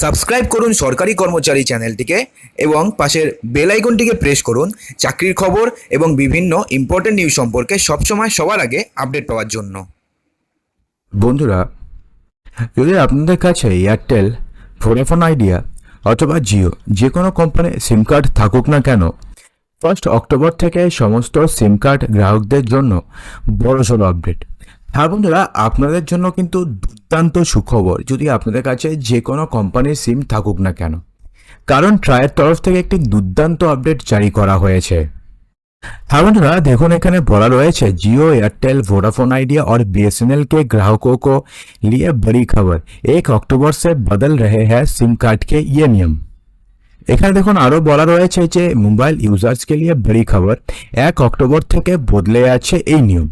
Subscribe করুন সরকারি কর্মচারী চ্যানেলটিকে এবং পাশের বেল আইকনটিকে প্রেস করুন চাকরির খবর এবং বিভিন্ন ইম্পর্টেন্ট নিউজ সম্পর্কে সবসময় সবার আগে আপডেট পাওয়ার জন্য। বন্ধুরা, যদি আপনাদের কাছে এয়ারটেল ভোডাফোন আইডিয়া অথবা জিও যে কোনো কোম্পানির সিম কার্ড থাকুক না কেন ফার্স্ট অক্টোবর থেকে সমস্ত সিম কার্ড গ্রাহকদের জন্য বড়সড় আপডেট হ্যাঁ বন্ধুরা আপনাদের জন্য কিন্তু দুর্দান্ত সুখবর যদি আপনাদের কাছে যে কোনো কোম্পানির সিম থাকুক না কেন কারণ ট্রায়ের তরফ থেকে একটি দুর্দান্ত আপডেট জারি করা হয়েছে हाँ बंधुरा देखो এখানে বলা রয়েছে जियो एयरटेल वोडाफोन आइडिया और बीएसएनएल के ग्राहकों को लिए बड़ी खबर एक अक्टूबर से बदल रहे हैं सिम कार्ड के ये नियम এখানে দেখুন আরো বলা রয়েছে যে মোবাইল ইউজার্সকে নিয়ে বড়ি খবর এক অক্টোবর থেকে বদলে আছে এই নিয়ম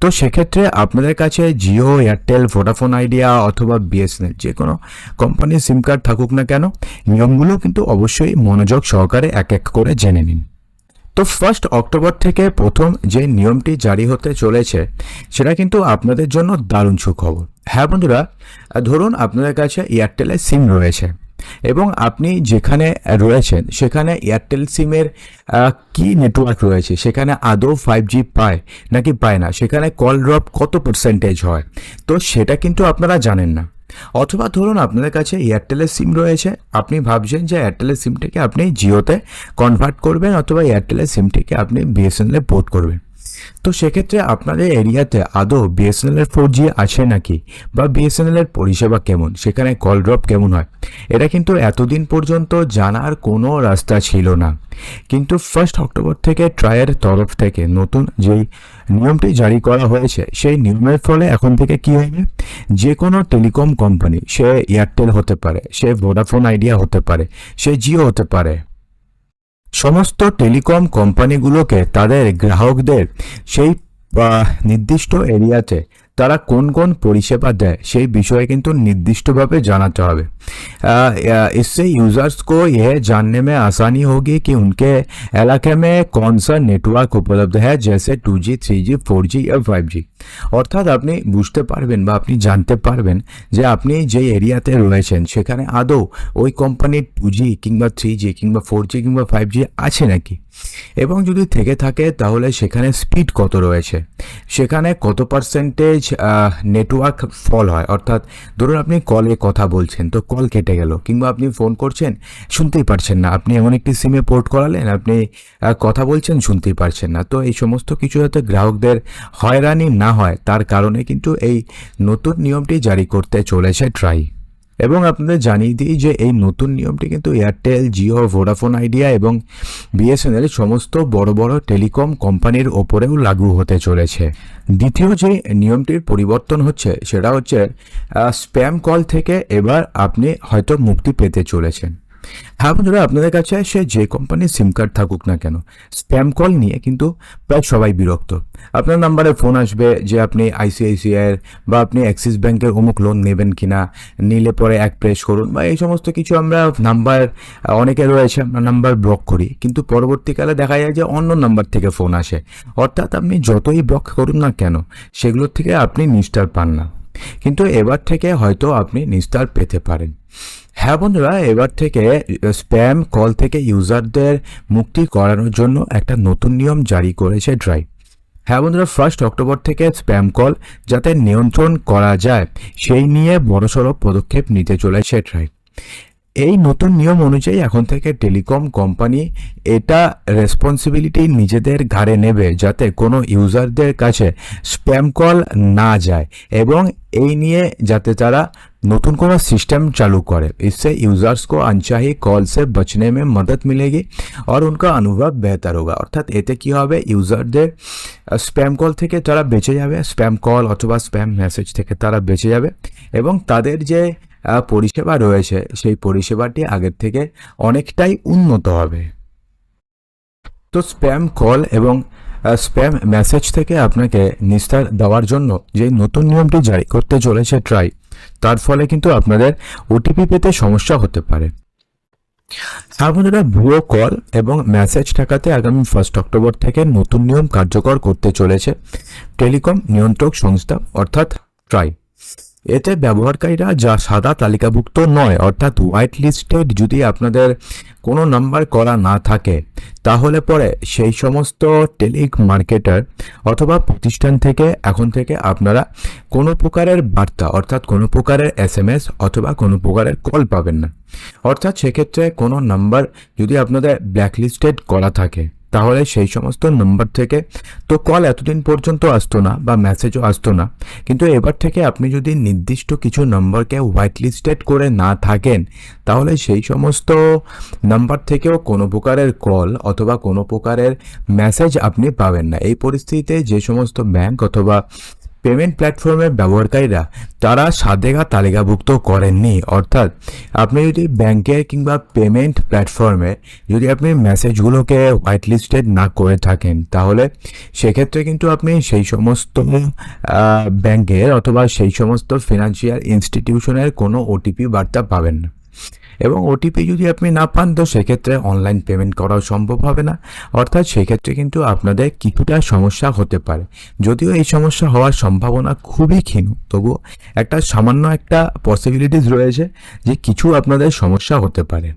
তো সেক্ষেত্রে আপনাদের কাছে জিও এয়ারটেল ভোডাফোন আইডিয়া অথবা বিএসএনএল যে কোনো কোম্পানির সিম কার্ড থাকুক না কেন, নিয়মগুলো কিন্তু অবশ্যই মনোযোগ সহকারে এক এক করে জেনে নিন। তো ফার্স্ট অক্টোবর থেকে প্রথম যে নিয়মটি জারি হতে চলেছে, সেটা কিন্তু আপনাদের জন্য দারুণ সুখবর। হ্যাঁ বন্ধুরা, ধরুন আপনাদের কাছে এয়ারটেলের সিম রয়েছে। এবং আপনি যেখানে রয়েছেন, সেখানে এয়ারটেল সিমের কি নেটওয়ার্ক রয়েছে? সেখানে আদৌ ফাইভ জি পায় নাকি পায় না? সেখানে কল ড্রপ কত পার্সেন্টেজ হয়? তো সেটা কিন্তু আপনারা জানেন না। অথবা ধরুন আপনাদের কাছে এয়ারটেলের সিম রয়েছে, আপনি ভাবছেন যে এয়ারটেলের সিমটিকে আপনি জিওতে কনভার্ট করবেন অথবা এয়ারটেলের সিমটিকে আপনি বিএসএনএলে পোর্ট করবেন। তো সেক্ষেত্রে আপনাদের এরিয়াতে আদৌ বিএসএনএল এর ফোর জি আছে নাকি? বা বিএসএনএল এর পরিষেবা কেমন? সেখানে কল ড্রপ কেমন হয়? এটা কিন্তু এতদিন পর্যন্ত জানার কোনো রাস্তা ছিল না। কিন্তু ফার্স্ট অক্টোবর থেকে ট্রায়ের তরফ থেকে নতুন যেই নিয়মটি জারি করা হয়েছে, সেই নিয়মের ফলে এখন থেকে কি হবে যে কোনো টেলিকম কোম্পানি সে এয়ারটেল হতে পারে, সে ভোডাফোন আইডিয়া হতে পারে, সে জিও হতে পারে। সমস্ত টেলিকম কোম্পানিগুলোকে তাদের গ্রাহকদের সেই আহ, নির্দিষ্ট এরিয়াতে তারা কোন কোন পরিষেবা দেয় সেই বিষয়ে কিন্তু নির্দিষ্টভাবে জানাতে হবে আহ, আহ, इससे यूजर्स को यह जानने में आसानी होगी कि उनके इलाके में कौन सा नेटवर्क उपलब्ध है जैसे two G three G four G या ফাইভ জি অর্থাৎ আপনি বুঝতে পারবেন বা আপনি জানতে পারবেন যে আপনি যে এরিয়াতে রয়েছেন, সেখানে আদৌ ওই কোম্পানির টু জি কিংবা থ্রি জি কিংবা ফোর জি কিংবা ফাইভ জি আছে নাকি? এবং যদি থেকে থাকে, তাহলে সেখানে স্পিড কত রয়েছে? সেখানে কত পার্সেন্টেজ নেটওয়ার্ক ফল হয়? অর্থাৎ ধরুন আপনি কলে কথা বলছেন, তো কল কেটে গেল কিংবা আপনি ফোন করছেন, শুনতেই পারছেন না। আপনি এমন একটি সিমে পোর্ট করালেন, আপনি কথা বলছেন, শুনতেই পারছেন না। তো এই সমস্ত কিছু যাতে গ্রাহকদের হয়রানি না হয়, তার কারণে কিন্তু এই নতুন নিয়মটি জারি করতে চলেছে ট্রাই। এবং আপনাদের জানিয়ে দিই যে এই নতুন নিয়মটি কিন্তু এয়ারটেল জিও ভোডাফোন আইডিয়া এবং বিএসএনএল সমস্ত বড় বড় টেলিকম কোম্পানির ওপরেও লাগু হতে চলেছে। দ্বিতীয় যে নিয়মটির পরিবর্তন হচ্ছে, সেটা হচ্ছে স্প্যাম কল থেকে এবার আপনি হয়তো মুক্তি পেতে চলেছেন। হ্যাঁ বন্ধুরা, আপনাদের কাছে সে যে কোম্পানির সিম কার্ড থাকুক না কেন স্প্যাম কল নিয়ে কিন্তু প্রায় সবাই বিরক্ত। আপনার নাম্বারে ফোন আসবে যে আপনি আইসিআইসিআইয়ের বা আপনি অ্যাক্সিস ব্যাংকের অমুক লোন নেবেন কিনা, নিলে পরে এক প্রেস করুন বা এই সমস্ত কিছু আমরা নাম্বার অনেকে রয়েছে, আমরা নাম্বার ব্লক করি। কিন্তু পরবর্তীকালে দেখা যায় যে অন্য নাম্বার থেকে ফোন আসে। অর্থাৎ আপনি যতই ব্লক করুন না কেন, সেগুলোর থেকে আপনি নিস্টার পান না। কিন্তু এবার থেকে হয়তো আপনি নিস্তার পেতে পারেন। হ্যাঁ বন্ধুরা, এবার থেকে স্প্যাম কল থেকে ইউজারদের মুক্তি করানোর জন্য একটা নতুন নিয়ম জারি করেছে ড্রাইভ। হ্যাঁ বন্ধুরা ফার্স্ট অক্টোবর থেকে স্প্যাম কল যাতে নিয়ন্ত্রণ করা যায়, সেই নিয়ে বড়সড় পদক্ষেপ নিতে চলেছে ড্রাইভ। এই নতুন নিয়ম অনুযায়ী এখন থেকে টেলিকম কোম্পানি এটা রেসপন্সিবিলিটি নিজেদের ঘাড়ে নেবে যাতে কোনো ইউজারদের কাছে স্প্যাম কল না যায় এবং এই নিয়ে যাতে তারা नतून कोनो सिस्टम चालू करे इससे यूजर्स को अनचाही कॉल से बचने में मदद मिलेगी और उनका अनुभव बेहतर होगा অর্থাৎ এতে কি হবে ইউজারদের স্প্যাম কল থেকে তারা বেঁচে যাবে স্প্যাম কল অথবা স্প্যাম মেসেজ থেকে তারা বেঁচে যাবে এবং তাদের যে আহ, পরিষেবা রয়েছে, সেই পরিষেবাটি আগের থেকে অনেকটাই উন্নত হবে। তো স্প্যাম কল এবং স্প্যাম মেসেজ থেকে আপনাকে নিস্তার দেওয়ার জন্য যে নতুন নিয়মটি জারি করতে চলেছে ট্রাই, তার ফলে কিন্তু আপনাদের ওটিপি পেতে সমস্যা হতে পারে। বন্ধুরা ভুয়ো কল এবং মেসেজ ঠেকাতে আগামী ফার্স্ট অক্টোবর থেকে নতুন নিয়ম কার্যকর করতে চলেছে টেলিকম নিয়ন্ত্রক সংস্থা অর্থাৎ ট্রাই। এতে ব্যবহারকারীরা যা সাদা তালিকাভুক্ত নয়, অর্থাৎ হোয়াইট লিস্টেড যদি আপনাদের কোনো নাম্বার করা না থাকে, তাহলে পরে সেই সমস্ত টেলিক মার্কেটার অথবা প্রতিষ্ঠান থেকে, এখন থেকে আপনারা কোনো প্রকারের বার্তা, অর্থাৎ কোনো প্রকারের এস এম এস অথবা কোনো প্রকারের কল পাবেন না। অর্থাৎ সেক্ষেত্রে কোনো নাম্বার যদি আপনাদের ব্ল্যাকলিস্টেড করা থাকে তাহলে সেই সমস্ত নম্বর থেকে তো কল এতদিন পর্যন্ত আসতো না বা মেসেজও আসতো না। কিন্তু এবার থেকে আপনি যদি নির্দিষ্ট কিছু নম্বরকে হোয়াইট লিস্টেড করে না থাকেন, তাহলে সেই সমস্ত নাম্বার থেকেও কোনো প্রকারের কল অথবা কোনো প্রকারের মেসেজ আপনি পাবেন না। এই পরিস্থিতিতে যে সমস্ত ব্যাংক অথবা পেমেন্ট প্ল্যাটফর্মের ব্যবহারকারীরা তারা সাদেগা তালিকাভুক্ত করেননি। অর্থাৎ আপনি যদি ব্যাংকের কিংবা পেমেন্ট প্ল্যাটফর্মে যদি আপনি মেসেজগুলোকে হোয়াইট লিস্টেড না করে থাকেন, তাহলে সেক্ষেত্রে কিন্তু আপনি সেই সমস্ত ব্যাংকের অথবা সেই সমস্ত ফিনান্সিয়াল ইনস্টিটিউশনের কোনো ওটিপি বার্তা পাবেন না। এবং ওটিপি যদি আপনি না পান, তো সেক্ষেত্রে অনলাইন পেমেন্ট করাও সম্ভব হবে না। অর্থাৎ সেক্ষেত্রে কিন্তু আপনাদের কিছুটা সমস্যা হতে পারে। যদিও এই সমস্যা হওয়ার সম্ভাবনা খুবই ক্ষীণ তবুও একটা সামান্য একটা পসিবিলিটিস রয়েছে যে কিছু আপনাদের সমস্যা হতে পারে।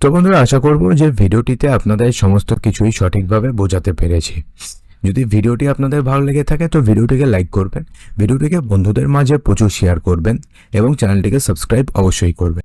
তো বন্ধুরা, আশা করব যে ভিডিওটিতে আপনাদের সমস্ত কিছুই সঠিকভাবে বোঝাতে পেরেছি। যদি ভিডিওটি আপনাদের ভালো লেগে থাকে, তো ভিডিওটিকে লাইক করবেন, ভিডিওটিকে বন্ধুদের মাঝে প্রচুর শেয়ার করবেন এবং চ্যানেলটিকে সাবস্ক্রাইব অবশ্যই করবেন।